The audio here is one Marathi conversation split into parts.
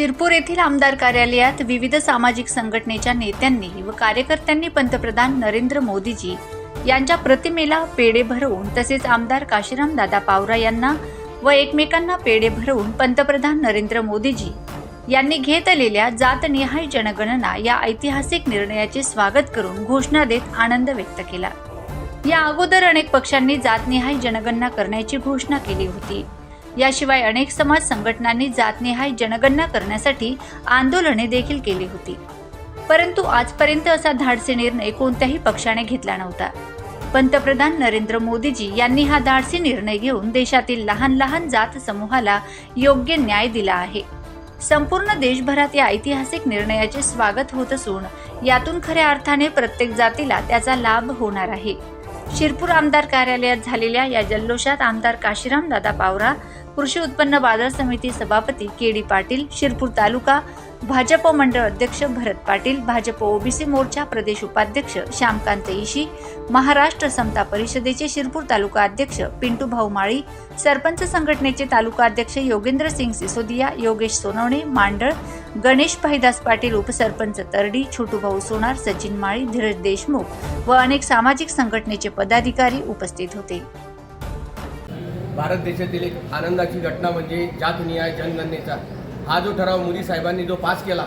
शिरपूर येथील आमदार कार्यालयात विविध सामाजिक संघटनेच्या नेत्यांनी व कार्यकर्त्यांनी पंतप्रधान नरेंद्र मोदीजी यांच्या प्रतिमेला पेढे भरवून तसेच आमदार काशीराम दादा पावरा यांना व एकमेकांना पेढे भरवून पंतप्रधान नरेंद्र मोदीजी यांनी घेतलेल्या जातनिहाय जनगणना या ऐतिहासिक निर्णयाचे स्वागत करून घोषणा देत आनंद व्यक्त केला. या अगोदर अनेक पक्षांनी जातनिहाय जनगणना करण्याची घोषणा केली होती. याशिवाय अनेक समाज संघटनांनी जातनिहाय जनगणना करण्यासाठी आंदोलने देखील केली होती. परंतु आजपर्यंत असा धाडसी निर्णय कोणत्याही पक्षाने घेतला नव्हता. पंतप्रधान नरेंद्र मोदीजी यांनी हा धाडसी निर्णय घेऊन देशातील लहान लहान जात समूहाला योग्य न्याय दिला आहे. संपूर्ण देशभरात या ऐतिहासिक निर्णयाचे स्वागत होत असून यातून खऱ्या अर्थाने प्रत्येक जातीला त्याचा लाभ होणार आहे. शिरपूर आमदार कार्यालयात झालेल्या या जल्लोषात आमदार काशीराम दादा पावरा कृषी उत्पन्न बाजार समिती सभापती के डी पाटील शिरपूर तालुका भाजप मंडळ अध्यक्ष भरत पाटील भाजप ओबीसी मोर्चा प्रदेश उपाध्यक्ष श्यामकांत इशी महाराष्ट्र समता परिषदेचे शिरपूर तालुका अध्यक्ष पिंटू भाऊ माळी सरपंच संघटनेचे तालुका अध्यक्ष योगेंद्र सिंग सिसोदिया योगेश सोनवणे मांडळ गणेश भाईदास पाटील उपसरपंच तरडी छोटू भाऊ सोनार सचिन माळी धीरज देशमुख व अनेक सामाजिक संघटनेचे पदाधिकारी उपस्थित होते. भारत देशातील एक आनंदाची घटना म्हणजे जातनिहाय जनगणनेचा. हा जो ठराव मोदी साहेबांनी जो पास केला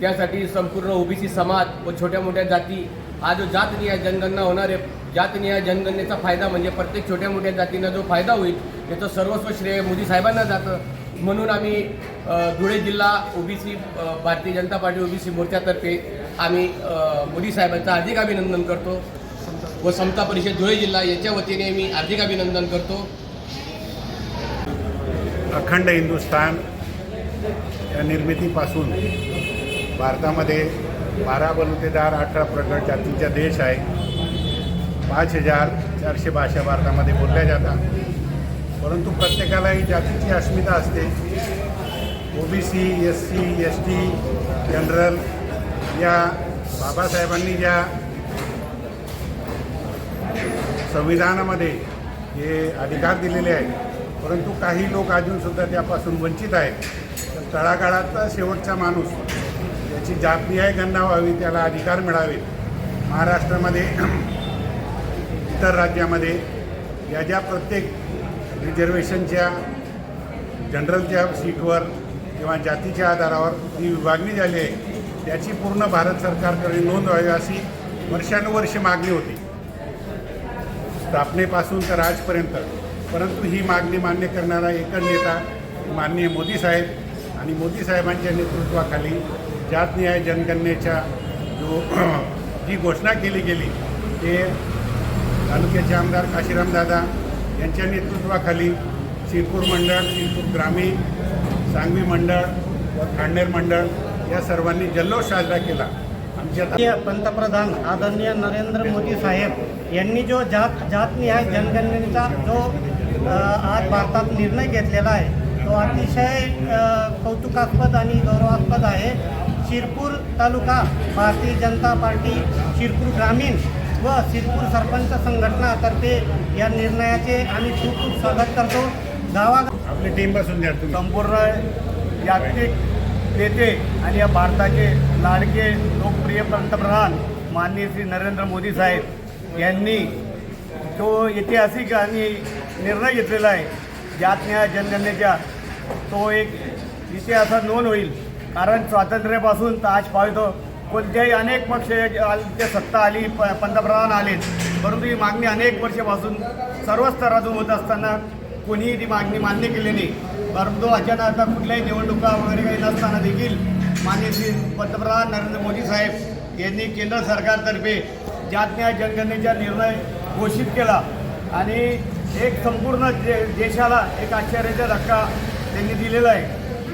त्यासाठी संपूर्ण ओबीसी समाज व छोट्या मोठ्या जाती हा जो जातनिहाय जनगणना होणार आहे जातनिहाय जनगणनेचा फायदा म्हणजे प्रत्येक छोट्या मोठ्या जातींना जो फायदा होईल याचं सर्वस्व श्रेय मोदी साहेबांना जातं. म्हणून आम्ही धुळे जिल्हा OBC Bharatiya Janata party OBC मोर्चातर्फे आम्ही मोदी साहेबांचं हार्दिक अभिनंदन करतो. व समता परिषद धुळे जिल्हा याच्या वतीने मी हार्दिक अभिनंदन करतो. अखंड हिंदुस्थान या निर्मितीपासून भारतामध्ये बारा बलुतेदार अठरा प्रगट जातींचा देश आहे. पाच हजार चारशे भाषा भारतामध्ये बोलल्या जातात. परंतु प्रत्येकाला ही जातीची अस्मिता असते. O B C S C S T general या बाबासाहेबांनी ज्या संविधानामध्ये हे अधिकार दिलेले आहेत परंतु काही लोक अजूनसुद्धा त्यापासून वंचित आहेत. तर तळागाळातला शेवटचा माणूस याची जातनिहाय गणना व्हावी त्याला अधिकार मिळावे महाराष्ट्रामध्ये इतर राज्यामध्ये या ज्या प्रत्येक रिझर्वेशनच्या जनरलच्या सीटवर किंवा जातीच्या आधारावर जी विभागणी झाली आहे त्याची पूर्ण भारत सरकारकडे नोंद व्हावी अशी वर्षानुवर्ष मागणी होती. स्थापनेपासून तर आजपर्यंत परंतु ही मागणी मान्य करणारा एकच नेता माननीय मोदी साहेब आणि मोदी साहेबांच्या नेतृत्वाखाली जातनिहाय जनगणनेच्या जो जी घोषणा केली गेली ते तालुक्याचे आमदार काशीरामदादा यांच्या नेतृत्वाखाली शिरपूर मंडळ शिरपूर ग्रामीण सांगवी मंडळ व खांडेर मंडळ या सर्वांनी जल्लोष साजरा केला. आमच्या पंतप्रधान आदरणीय नरेंद्र मोदी साहेब यांनी जो जात जातनिहाय जनगणनेचा जो आज भारतात निर्णय घेतलेला आहे. तो अतिशय कौतुकास्पद आणि गौरवास्पद आहे. शिरपूर तालुका भारतीय जनता पार्टी शिरपूर ग्रामीण व शिरपूर सरपंच संघटनातर्फे या निर्णयाचे आम्ही खूप खूप स्वागत करतो. गावा आपली टीम बसून द्या संपूर्ण जागतिक नेते आणि या भारताचे लाडके लोकप्रिय पंतप्रधान माननीय श्री नरेंद्र मोदी साहेब यांनी तो ऐतिहासिक आणि निर्णय घेतलेला आहे. जात न्याय जनगणनेच्या तो एक इतिहासात नोंद होईल. कारण स्वातंत्र्यापासून तर आज पाहतो कोणत्याही अनेक पक्ष ते सत्ता आली प पंतप्रधान आले परंतु ही मागणी अनेक वर्षापासून सर्व स्तरातून होत असताना कोणीही ती मागणी मान्य केली नाही. परंतु अचानक आता कुठल्याही निवडणुका वगैरे काही नसताना देखील माननीय श्री पंतप्रधान नरेंद्र मोदी साहेब यांनी केंद्र सरकारतर्फे जात न्याय जनगणनेचा निर्णय घोषित केला. आणि एक संपूर्ण दे देशाला एक आश्चर्याचा धक्का त्यांनी दिलेला आहे.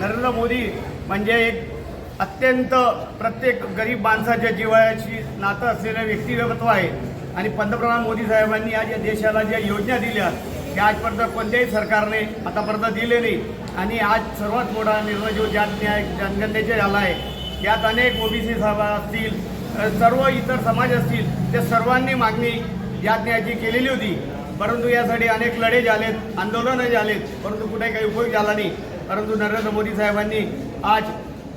नरेंद्र मोदी म्हणजे एक अत्यंत प्रत्येक गरीब माणसाच्या जिव्हाळ्याशी नातं असलेलं व्यक्तिगत्व आहे. आणि पंतप्रधान मोदी साहेबांनी आज या देशाला ज्या योजना दिल्या त्या आजपर्यंत कोणत्याही सरकारने आतापर्यंत दिले नाही. आणि आज सर्वात मोठा निर्णय जो ज्या न्याय झाला आहे यात अनेक ओबीसी सभा असतील सर्व इतर समाज असतील त्या सर्वांनी मागणी या न्यायाची केलेली होती. परंतु यासाठी अनेक लढे झालेत आंदोलनं झालेत परंतु कुठे काही उपयोग झाला नाही. परंतु नरेंद्र मोदी साहेबांनी आज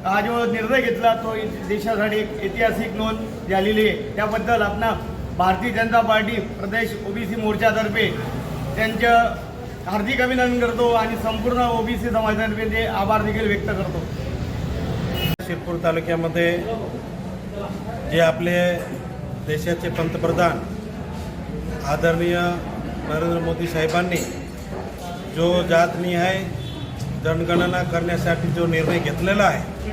हा जो निर्णय घेतला तो देशासाठी एक ऐतिहासिक नोंद झालेली आहे. त्याबद्दल आपणा भारतीय जनता पार्टी प्रदेश ओबीसी मोर्चातर्फे त्यांचं हार्दिक अभिनंदन करतो आणि संपूर्ण ओबीसी समाजातर्फे ते आभार देखील व्यक्त करतो. शिरपूर तालुक्यामध्ये जे आपले देशाचे पंतप्रधान आदरणीय नरेंद्र मोदी साहेबांनी जो जातनिहाय जनगणना करण्यासाठी जो निर्णय घेतलेला आहे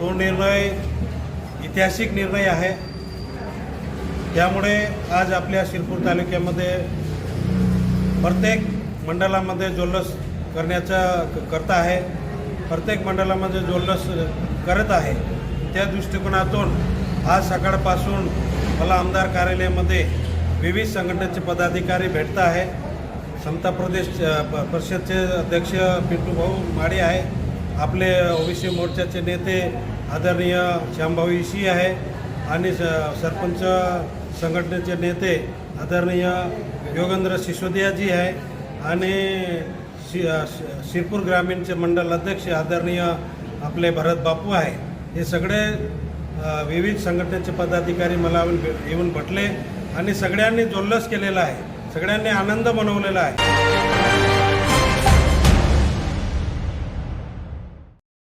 तो निर्णय ऐतिहासिक निर्णय आहे. त्यामुळे आज आपल्या शिरपूर तालुक्यामध्ये प्रत्येक मंडळामध्ये जोल्लस करण्याचा क- करता आहे प्रत्येक मंडळामध्ये जोल्लस करत आहे. त्या दृष्टिकोनातून आज सकाळपासून मला आमदार कार्यालयामध्ये विविध संघटनेचे पदाधिकारी भेटत आहे समता प्रदेश प- परिषदचे अध्यक्ष पिंटू भाऊ माडे आहे आपले ओबीसी मोर्चाचे नेते आदरणीय श्यामभाऊ इशी आहे आणि स सरपंच संघटनेचे नेते आदरणीय योगेंद्र सिसोदियाजी आहे आणि शि शिरपूर ग्रामीणचे मंडल अध्यक्ष आदरणीय आपले भरत बापू आहे हे सगळे विविध संघटनेचे पदाधिकारी मला येऊन भेटले. आणि सगळ्यांनी जोल्लस केलेला आहे. सगळ्यांनी आनंद मनवलेला आहे.